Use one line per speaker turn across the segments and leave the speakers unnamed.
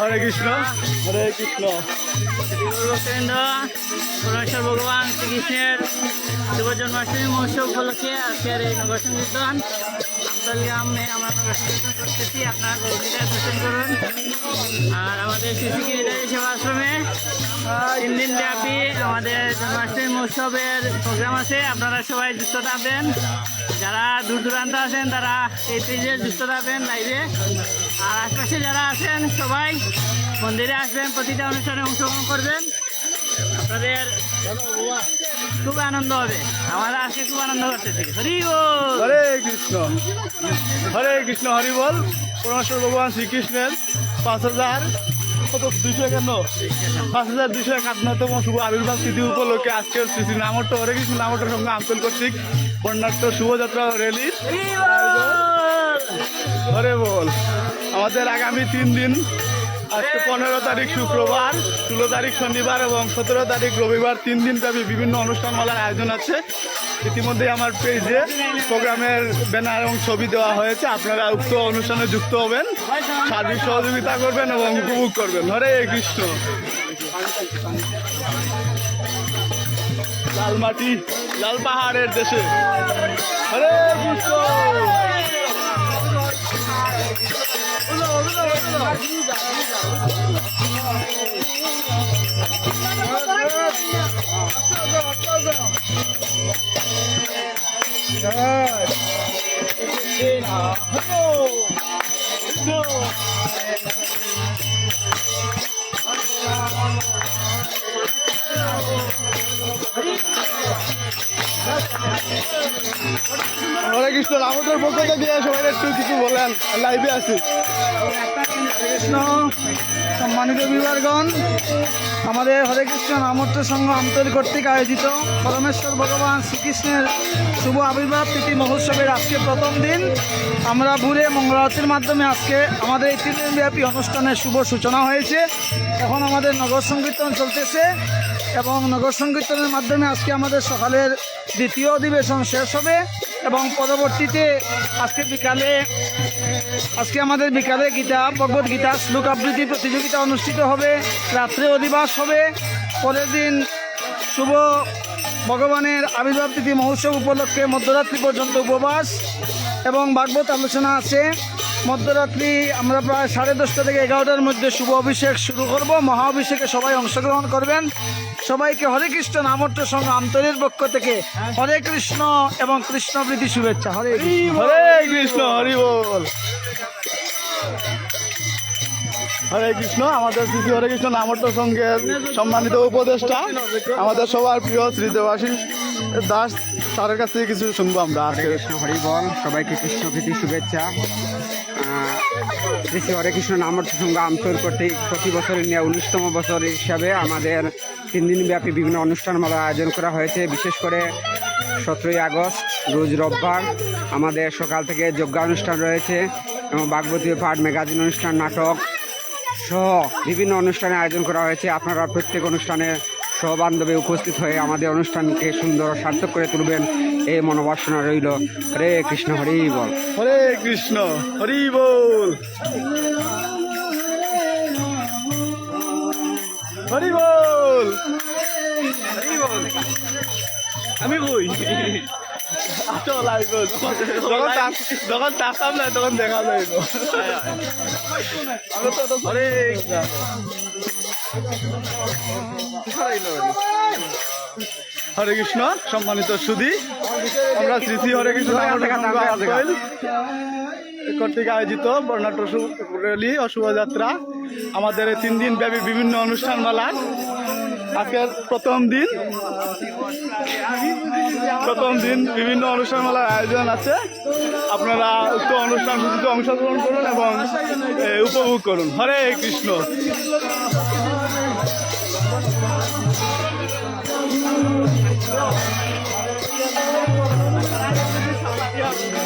হরে কৃষ্ণ।
হরে কৃষ্ণ।
পরমেশ্বর ভগবান শ্রীকৃষ্ণের শুভ জন্মাষ্টমী মহোৎসব উপলক্ষে আজকের এই নগর সংকীর্তন আমদলগ্রামে আমরা নগর সংকীর্তন করতেছি। আপনারা দর্শন করুন। আর আমাদের শিশু গিরিধারী সেবা আশ্রমে তিন দিন ব্যাপী আমাদের জন্মাষ্টমী মহোৎসবের প্রোগ্রাম আছে। আপনারা সবাই যুক্ত থাকবেন। যারা দূর দূরান্ত আছেন, তারা এই পেজে যুক্ত থাকবেন লাইভে আর আশপাশে যারা আছেন, সবাই মন্দিরে আসবেন, প্রতিটা অনুষ্ঠানে অংশগ্রহণ করবেন। আপনাদের খুব আনন্দ হবে। আমরা আজকে খুব আনন্দ করতেছি হরি বল।
হরে কৃষ্ণ। হরে কৃষ্ণ, হরি বল। পরমেশ্বর ভগবান শ্রীকৃষ্ণের পাঁচ হাজার পাঁচ হাজার একান্নতম শুভ আবির্ভাব সঙ্গে শুভযাত্রা।
হরে বল।
আমাদের আগামী তিন দিন, আজকে পনেরো তারিখ শুক্রবার, ষোলো তারিখ শনিবার এবং সতেরো তারিখ রবিবার, তিন দিন ব্যাপী বিভিন্ন অনুষ্ঠানমালার আয়োজন আছে। ইতিমধ্যে আমার পেজে প্রোগ্রামের ব্যানার এবং ছবি দেওয়া হয়েছে। আপনারা উক্ত অনুষ্ঠানে যুক্ত হবেন, সার্বিক সহযোগিতা করবেন এবং উপভোগ করবেন। হরে কৃষ্ণ। লাল মাটি লাল পাহাড়ের দেশে। হরে কৃষ্ণ। হরে কৃষ্ণ আমাদের পক্ষ থেকে সবাই একটু কিছু বলেন। লাইভে আছি।
কৃষ্ণ। সম্মানিত বিবারগণ আমাদের হরে কৃষ্ণ নামত্ব সংঘ আন্তরিক কর্তৃক আয়োজিত পরমেশ্বর ভগবান শ্রীকৃষ্ণের শুভ আবির্ভাব তিথি মহোৎসবের আজকে প্রথম দিন। আমরা ভুলে মঙ্গলারতির মাধ্যমে আজকে আমাদের এই তিন দিনব্যাপী অনুষ্ঠানের শুভ সূচনা হয়েছে। এখন আমাদের নগর সংকীর্তন চলতেছে। এবং নগর সংকীর্তনের মাধ্যমে আজকে আমাদের সকালের দ্বিতীয় অধিবেশন শেষ হবে এবং পরবর্তীতে আজকে বিকালে, আজকে আমাদের বিকালে গীতা, ভগবত গীতা শ্লোক আবৃত্তি প্রতিযোগিতা অনুষ্ঠিত হবে, রাত্রে অধিবাস হবে, পরের দিন শুভ ভগবানের আবির্ভাব তিথি মহোৎসব উপলক্ষে মধ্যরাত্রি পর্যন্ত উপবাস এবং ভাগবত আলোচনা আছে। মধ্যরাত্রি আমরা প্রায় সাড়ে দশটা থেকে এগারোটার মধ্যে শুভ অভিষেক শুরু করব। মহা অভিষেকে সবাই অংশগ্রহণ করবেন। সবাইকে হরে কৃষ্ণ নামর্থ সঙ্গ আন্তরের পক্ষ থেকে হরে কৃষ্ণ এবং কৃষ্ণপ্রীতি শুভেচ্ছা। হরে কৃষ্ণ।
হরে কৃষ্ণ হরি বল। হরে কৃষ্ণ আমাদের শ্রী হরে কৃষ্ণ নামর্থ সঙ্গের সম্মানিত উপদেষ্টা আমাদের সবার প্রিয় শ্রী দেবাশিস দাস স্যারের কাছ থেকে কিছু শুনব আমরা আজকে।
কৃষ্ণ হরি বল সবাইকে কৃষ্ণ প্রীতি শুভেচ্ছা। শ্রী শ্রী হরে কৃষ্ণ নামর্থ সংঘ আমতর কর্তৃক প্রতি বছরের নিয়ে উনিশতম বছর হিসাবে আমাদের তিন দিনব্যাপী বিভিন্ন অনুষ্ঠানমালার আয়োজন করা হয়েছে। বিশেষ করে সতেরোই আগস্ট, রোজ রোববার আমাদের সকাল থেকে যজ্ঞানুষ্ঠান রয়েছে এবং বাগবতী পাঠ ম্যাগাজিন অনুষ্ঠান, নাটক সহ বিভিন্ন অনুষ্ঠানে আয়োজন করা হয়েছে। আপনারা প্রত্যেক অনুষ্ঠানে সহবান্ধবে উপস্থিত হয়ে আমাদের অনুষ্ঠানকে সুন্দর ও সার্থক করে তুলবেন। এই মনোবাসনা রইল। হরে কৃষ্ণ হরি বল।
হরে কৃষ্ণ হরি বল। হরি বল। আমি কই? চল আইব যখন যখন তাকাম না তখন দেখা যাইব আমি তো হরে হরে কৃষ্ণ, সম্মানিত সুধী। আমরা শ্রী শ্রী হরে কৃষ্ণ কর্তৃক আয়োজিত বর্ণাট্য র্যালি ও শোভাযাত্রা। আমাদের তিন দিন ব্যাপী বিভিন্ন অনুষ্ঠান অনুষ্ঠানমালা আজকের প্রথম দিন। প্রথম দিন বিভিন্ন অনুষ্ঠানমালার আয়োজন আছে। আপনারা উক্ত অনুষ্ঠান সূচিতে অংশগ্রহণ করুন এবং উপভোগ করুন। হরে Krishna. Yeah.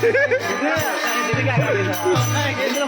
C'est bien, ça, c'est Yeah.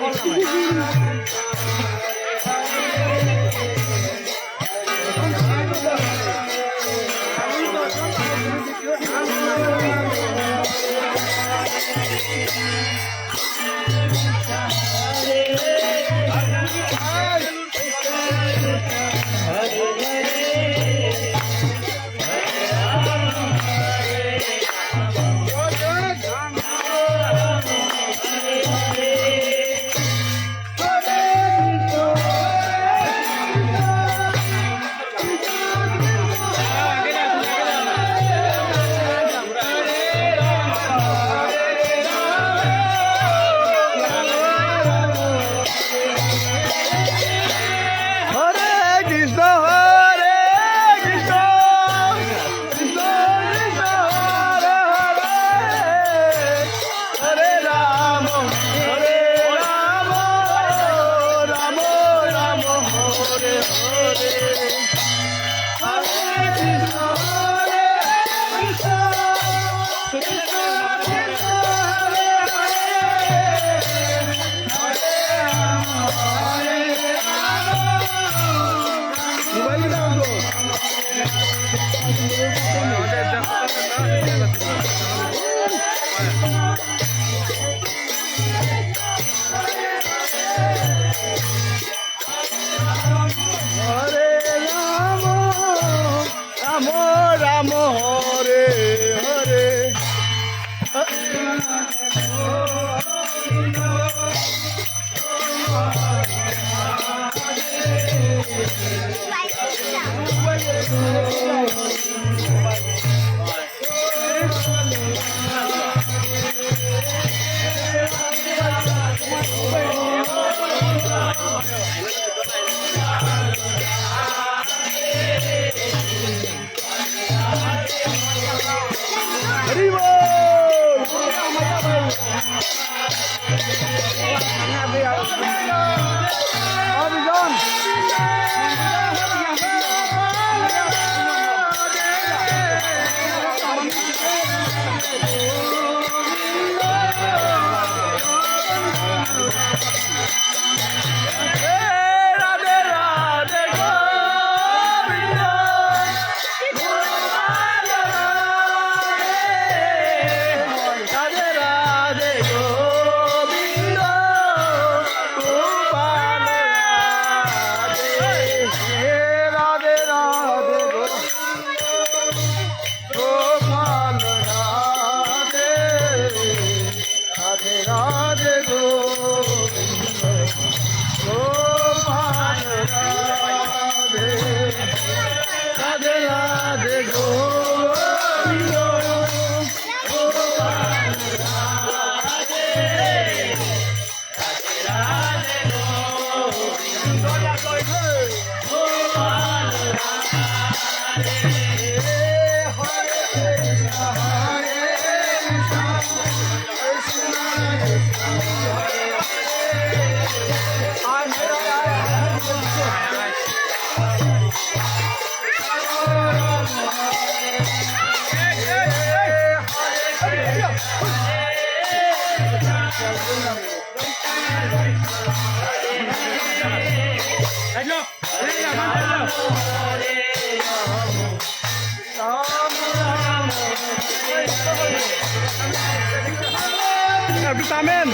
একটু থামেন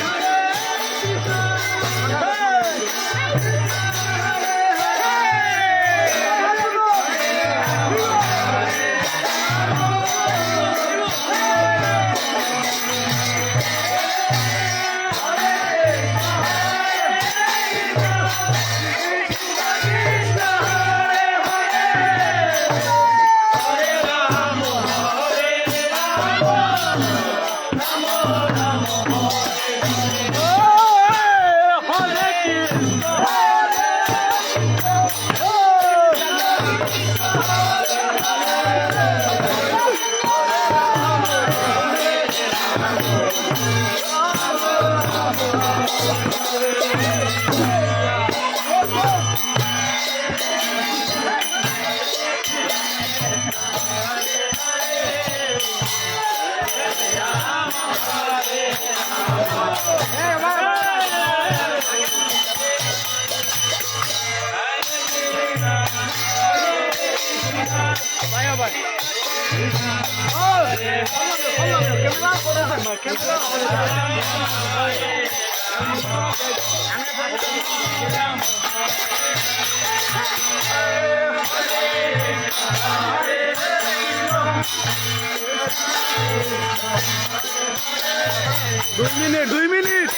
দুই মিনিট দুই মিনিট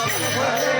ও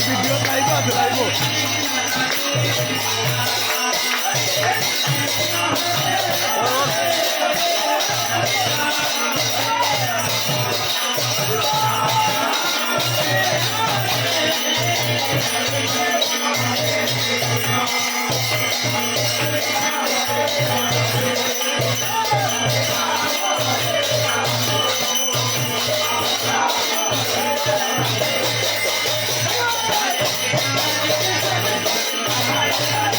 ভিডিও লাইভ আছে লাইভ
Yeah.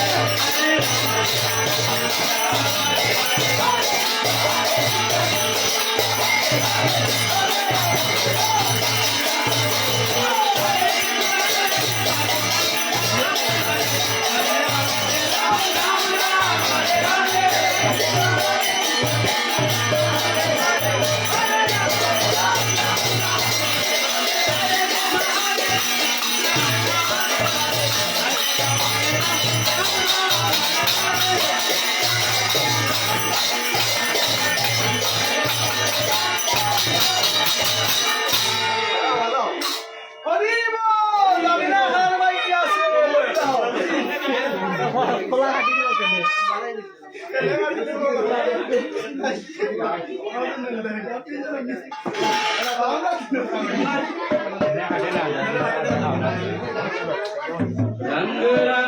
প্রাণ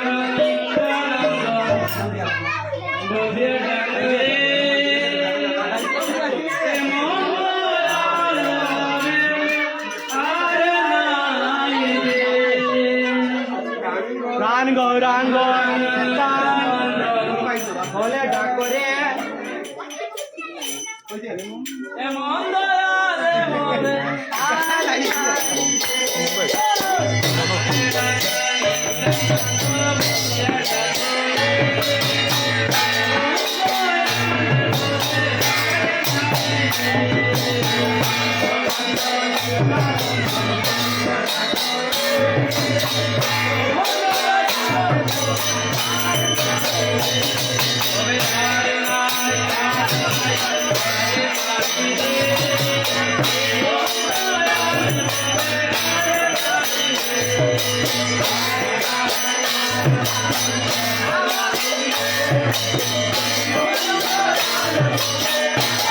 Thank
you.